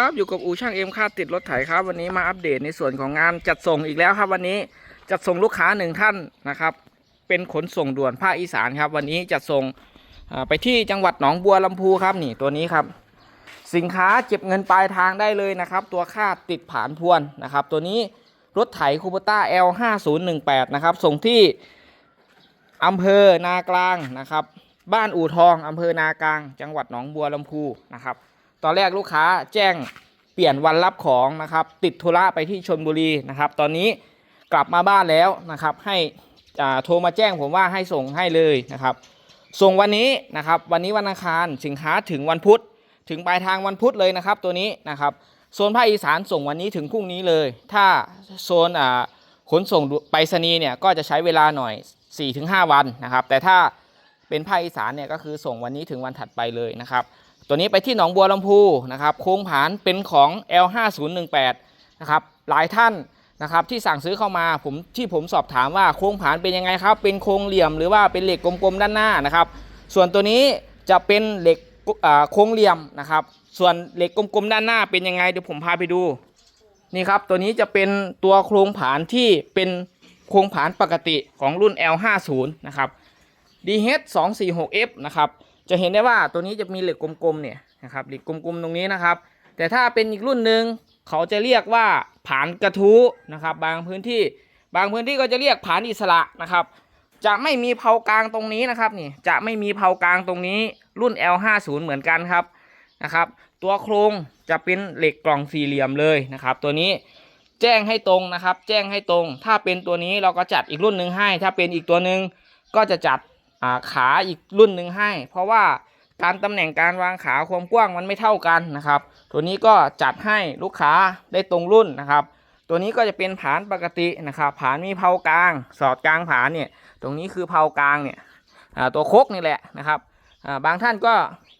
ครับอยู่กับอูช่างเอ็มค่าติดรถไถครับ วันนี้มาอัปเดตในส่วนของงานจัดส่งอีกแล้วครับ วันนี้จัดส่งลูกค้าหนึ่งท่านนะครับ เป็นขนส่งด่วนภาคอีสานครับ วันนี้จัดส่งไปที่จังหวัดหนองบัวลำพูครับนี่ตัวนี้ครับ สินค้าเก็บเงินปลายทางได้เลยนะครับ ตัวค่าติดผานพวนนะครับ ตัวนี้รถไถคูปต้า L 5 0 1 8 นะครับส่งที่อำเภอนากลางนะครับ บ้านอู่ทองอำเภอนากลาง จังหวัดหนองบัวลำพูนะครับ ตอนแรกลูกค้าแจ้งเปลี่ยนวันรับของนะครับ ติดธุระไปที่ชนบุรีนะครับ ตอนนี้กลับมาบ้านแล้วนะครับ ให้โทรมาแจ้งผมว่าให้ส่งให้เลยนะครับ ส่งวันนี้นะครับ วันนี้วันอังคารสินค้าถึงวันพุธ ถึงปลายทางวันพุธเลยนะครับ ตัวนี้นะครับโซนภาคอีสานส่งวันนี้ถึงพรุ่งนี้เลย ถ้าโซนขนส่งไปรษณีย์เนี่ยก็จะใช้เวลาหน่อย 4-5 วันนะครับ แต่ถ้าเป็นภาคอีสานเนี่ยก็คือส่งวันนี้ถึงวันถัดไปเลยนะครับ ตัวนี้ไปที่หนองบัวลำพูนะครับโค้งผานเป็นของ L5018 นะครับหลายท่านนะครับที่สั่งซื้อเข้ามาผมที่ผมสอบถามว่าโค้งผานเป็นยังไงครับเป็นโครงเหลี่ยมหรือว่าเป็นเหล็กกลมๆด้านหน้านะครับส่วนตัวนี้จะเป็นเหล็กโค้งเหลี่ยมนะครับส่วนเหล็กกลมๆด้านหน้าเป็นยังไงเดี๋ยวผมพาไปดูนี่ครับตัวนี้จะเป็นตัวโครงผานที่เป็นโครงผานปกติของรุ่น L50 นะครับ DH246F นะครับ จะเห็นได้ว่าตัวนี้จะมีเหล็กกลมๆเนี่ยนะครับเหล็กกลมๆตรงนี้นะครับ แต่ถ้าเป็นอีกรุ่นหนึ่งเขาจะเรียกว่าผานกระทู้นะครับ บางพื้นที่บางพื้นที่ก็จะเรียกผานอิสระนะครับ จะไม่มีเผากลางตรงนี้นะครับนี่จะไม่มีเผากลางตรงนี้รุ่น L50 เหมือนกันครับนะครับ ตัวโครงจะเป็นเหล็กกล่องสี่เหลี่ยมเลยนะครับ ตัวนี้แจ้งให้ตรงนะครับ แจ้งให้ตรง ถ้าเป็นตัวนี้เราก็จัดอีกรุ่นหนึ่งให้ ถ้าเป็นอีกตัวหนึ่งก็จะจัด ขาอีกรุ่นหนึ่งให้ เพราะว่าการตำแหน่งการวางขาความกว้างมันไม่เท่ากันนะครับ ตัวนี้ก็จัดให้ลูกค้าได้ตรงรุ่นนะครับ ตัวนี้ก็จะเป็นผานปกตินะครับผานมีเพากลาง สอดกลางผานเนี่ยตรงนี้คือเพากลางเนี่ยตัวโคกนี่แหละนะครับบางท่านก็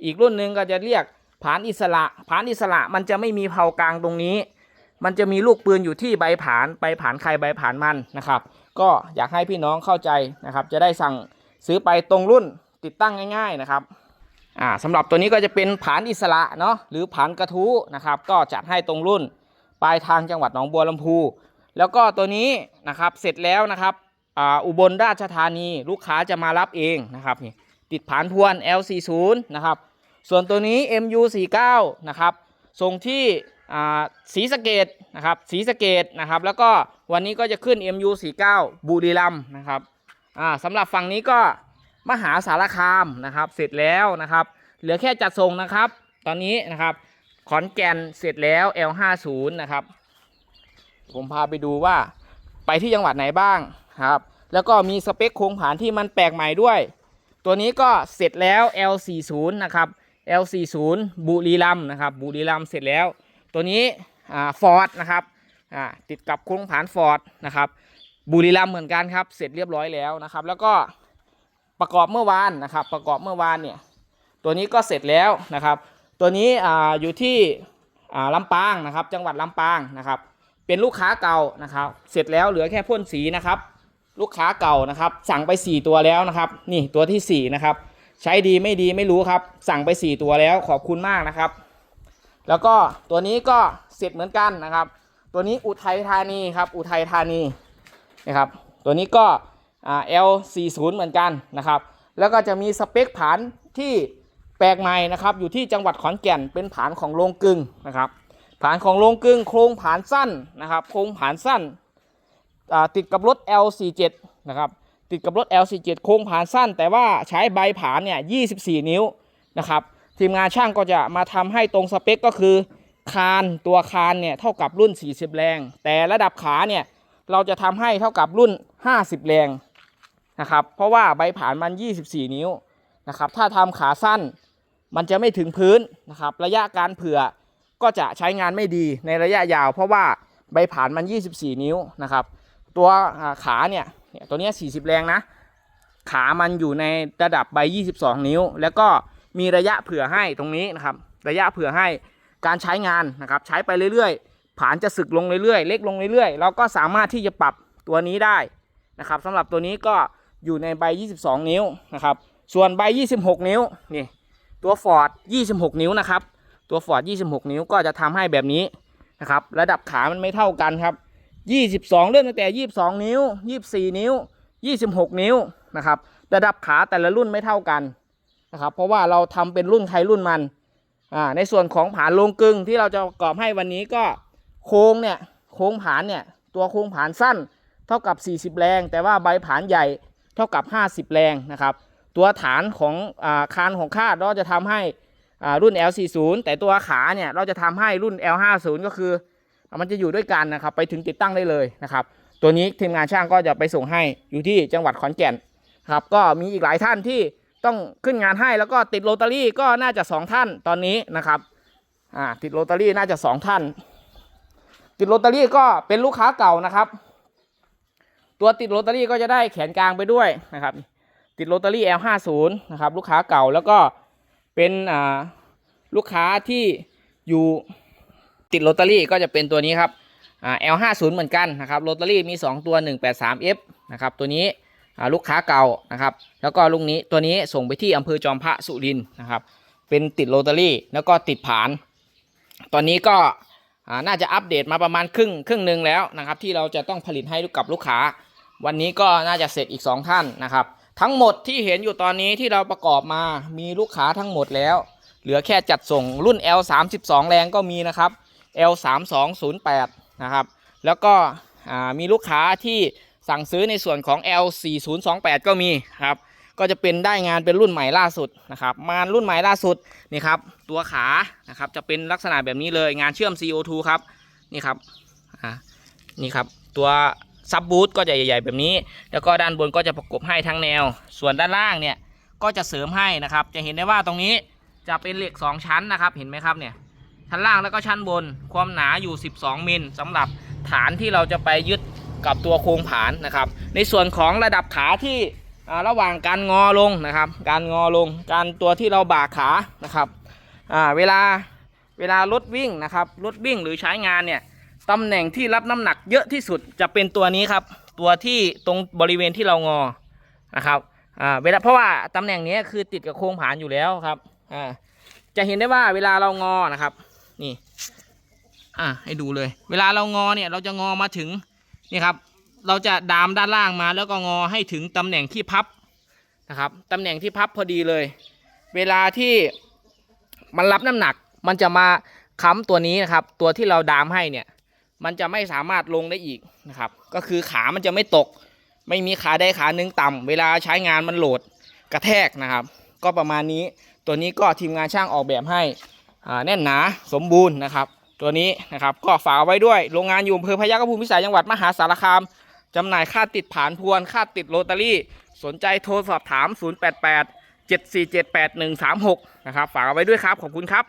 อีกรุ่นหนึ่งก็จะเรียกผานอิสระผานอิสระมันจะไม่มีเพากลางตรงนี้ มันจะมีลูกปืนอยู่ที่ใบผานใบผานใครใบผานมันนะครับ ก็อยากให้พี่น้องเข้าใจนะครับ จะได้สั่ง ซื้อไปตรงรุ่นติดตั้งง่าย ๆนะครับอ่าสำหรับตัวนี้ก็จะเป็นผานอิสระเนาะหรือผานกระทู้นะครับ ก็จัดให้ตรงรุ่นปลายทางจังหวัดหนองบัวลำพู แล้วก็ตัวนี้นะครับเสร็จแล้วนะครับอ่าอุบลราชธานีลูกค้าจะมารับเองนะครับนี่ติดผานพวน L40 นะครับส่วนตัวนี้ MU49 นะครับส่งที่อ่าศรีสเกดนะครับศรีสเกดนะครับ แล้วก็วันนี้ก็จะขึ้น MU49 บุรีรัมนะครับ อ่าสำหรับฝั่งนี้ก็มหาสารคามนะครับ เสร็จแล้วนะครับ เหลือแค่จัดส่งนะครับ ตอนนี้นะครับขอนแก่นเสร็จแล้ว L50 นะครับ ผมพาไปดูว่าไปที่จังหวัดไหนบ้างครับ แล้วก็มีสเปคโครงผานที่มันแปลกใหม่ด้วย ตัวนี้ก็เสร็จแล้ว L40 นะครับ L40 บุรีรัมนะครับ บุรีรัมเสร็จแล้ว ตัวนี้อ่าฟอร์ดนะครับอ่าติดกับโครงผานฟอร์ดนะครับ บุรีรัมย์เหมือนกันครับ เสร็จเรียบร้อยแล้วนะครับ แล้วก็ประกอบเมื่อวานนะครับ ประกอบเมื่อวานเนี่ยตัวนี้ก็เสร็จแล้วนะครับ ตัวนี้อ่าอยู่ที่อ่าลำปางนะครับ จังหวัดลำปางนะครับ เป็นลูกค้าเก่านะครับ เสร็จแล้วเหลือแค่พ่นสีนะครับ ลูกค้าเก่านะครับ สั่งไป 4 ตัวแล้วนะครับ นี่ตัวทีสี่4นะครับใช้ดีไม่ดีไม่รู้ครับ สั่งไป 4 ตัวแล้วขอบคุณมากนะครับ แล้วก็ตัวนี้ก็เสร็จเหมือนกันนะครับ ตัวนี้อุทัยธานีครับ อุทัยธานี นะครับ ตัวนี้ก็ L40 เหมือนกันนะครับ แล้วก็จะมีสเปคผานที่แปลกใหม่นะครับ อยู่ที่จังหวัดขอนแก่นเป็นผานของโรงกลึงนะครับ ผานของโรงกลึงโครงผานสั้นนะครับ โครงผานสั้นติดกับรถ L47 นะครับ ติดกับรถ L47 โครงผานสั้น แต่ว่าใช้ใบผานเนี่ย 24 นิ้วนะครับ ทีมงานช่างก็จะมาทำให้ตรงสเปคก็คือคานตัวคานเนี่ยเท่ากับรุ่น 40 แรง แต่ระดับขาเนี่ย เราจะทำให้เท่ากับรุ่น 50 แรงนะครับ เพราะว่าใบผ่านมัน 24 นิ้วนะครับ ถ้าทำขาสั้นมันจะไม่ถึงพื้นนะครับ ระยะการเผื่อก็จะใช้งานไม่ดีในระยะยาว เพราะว่าใบผ่านมัน 24 นิ้วนะครับ ตัวขาเนี่ยตัวเนี้ย40 แรงนะ ขามันอยู่ในระดับใบ 22 นิ้ว แล้วก็มีระยะเผื่อให้ตรงนี้นะครับ ระยะเผื่อให้การใช้งานนะครับ ใช้ไปเรื่อยๆ ผานจะสึกลงเรื่อยๆ เล็กลงเรื่อยๆ เราก็สามารถที่จะปรับตัวนี้ได้นะครับสำหรับตัวนี้ก็อยู่ในใบ 22 นิ้วนะครับ ส่วนใบ 26 นิ้วนี่ตัวฟอร์ด26 นิ้วนะครับ ตัวฟอร์ด26 นิ้วก็จะทำให้แบบนี้นะครับ ระดับขามันไม่เท่ากันครับ 22 เริ่มตั้งแต่ 22 นิ้ว 24 นิ้ว 26 นิ้วนะครับ ระดับขาแต่ละรุ่นไม่เท่ากันนะครับ เพราะว่าเราทำเป็นรุ่นใครรุ่นมัน อ่า ในส่วนของผานลงกึ่งที่เราจะประกอบให้วันนี้ก็ โค้งเนี่ยโค้งผานเนี่ยตัวโค้งผานสั้นเท่ากับ 40 แรง แต่ว่าใบผานใหญ่เท่ากับ 50 แรงนะครับตัวฐานของอาคานของคาดเราจะทำให้อ่ารุ่น L40 แต่ตัวขาเนี่ยเราจะทำให้รุ่น L50 ก็คือ มันจะอยู่ด้วยกันนะครับไปถึงติดตั้งได้เลยนะครับตัวนี้ทีมงานช่างก็จะไปส่งให้อยู่ที่จังหวัดขอนแก่นครับก็มีอีกหลายท่านที่ต้องขึ้นงานให้แล้วก็ติดโรตารี่ก็น่าจะสองท่านตอนนี้นะครับอ่าติดโรตารี่น่าจะสองท่าน ติดโรตารี่ก็เป็นลูกค้าเก่านะครับ ตัวติดโรตารี่ก็จะได้แขนกลางไปด้วยนะครับ ติดโรตารี่ L50 นะครับ ลูกค้าเก่าแล้วก็เป็นอ่าลูกค้าที่อยู่ติดโรตารี่ก็จะเป็นตัวนี้ครับอ่า L50 เหมือนกันนะครับโรตารี่มี 2 ตัว 183F นะครับตัวนี้อ่าลูกค้าเก่านะครับ แล้วก็ลูกนี้ตัวนี้ส่งไปที่อำเภอจอมพระสุรินทร์นะครับ เป็นติดโรตารี่แล้วก็ติดผาน ตอนนี้ก็ น่าจะอัปเดตมาประมาณครึ่งครึ่งหนึ่งแล้วนะครับ ที่เราจะต้องผลิตให้กับลูกค้า วันนี้ก็น่าจะเสร็จอีก 2 ท่านนะครับ ทั้งหมดที่เห็นอยู่ตอนนี้ที่เราประกอบมามีลูกค้าทั้งหมดแล้ว เหลือแค่จัดส่งรุ่น L 3 2 แรงก็มีนะครับ L 3 2 0 8 นะครับแล้วก็มีลูกค้าที่สั่งซื้อในส่วนของ L 4 0 2 8 ก็มีครับ ก็จะเป็นได้งานเป็นรุ่นใหม่ล่าสุดนะครับมานรุ่นใหม่ล่าสุดนี่ครับตัวขานะครับจะเป็นลักษณะแบบนี้เลยงานเชื่อม CO2 ครับนี่ครับอ่านี่ครับตัวซับบูทก็จะใหญ่ ๆ แบบนี้ แล้วก็ด้านบนก็จะประกบให้ทั้งแนว ส่วนด้านล่างเนี่ยก็จะเสริมให้นะครับ จะเห็นได้ว่าตรงนี้จะเป็นเหล็ก 2 ชั้นนะครับ เห็นไหมครับเนี่ยชั้นล่างแล้วก็ชั้นบนความหนาอยู่ 12 มิลสำหรับฐานที่เราจะไปยึดกับตัวโครงผานนะครับ ในส่วนของระดับขาที่ ระหว่างการงอลงนะครับ การงอลง การตัวที่เราบ่าขานะครับเวลาเวลารถวิ่งนะครับรถวิ่งหรือใช้งานเนี่ยตำแหน่งที่รับน้ำหนักเยอะที่สุดจะเป็นตัวนี้ครับ ตัวที่ตรงบริเวณที่เรางอนะครับเวลาเพราะว่าตำแหน่งนี้คือติดกับโครงผานอยู่แล้วครับจะเห็นได้ว่าเวลาเรางอนะครับนี่อะให้ดูเลย เวลาเรางอเนี่ยเราจะงอมาถึงนี่ครับ เราจะดามด้านล่างมาแล้วก็งอให้ถึงตำแหน่งที่พับนะครับตำแหน่งที่พับพอดีเลย เวลาที่มันรับน้ำหนัก มันจะมาค้ำตัวนี้นะครับ ตัวที่เราดามให้เนี่ย มันจะไม่สามารถลงได้อีกนะครับ ก็คือขามันจะไม่ตก ไม่มีขาใดขาหนึ่งต่ำเวลาใช้งานมันโหลดกระแทกนะครับ ก็ประมาณนี้ ตัวนี้ก็ทีมงานช่างออกแบบให้แน่นหนาสมบูรณ์นะครับ ตัวนี้นะครับก็ฝากไว้ด้วยโรงงานอยู่อำเภอพยัคฆภูมิพิสัยจังหวัดมหาสารคาม จำหน่ายค่าติดผานพวนค่าติดโรตารี่ สนใจโทรสอบถาม 088 7478136 นะครับ ฝากเอาไว้ด้วยครับ ขอบคุณครับ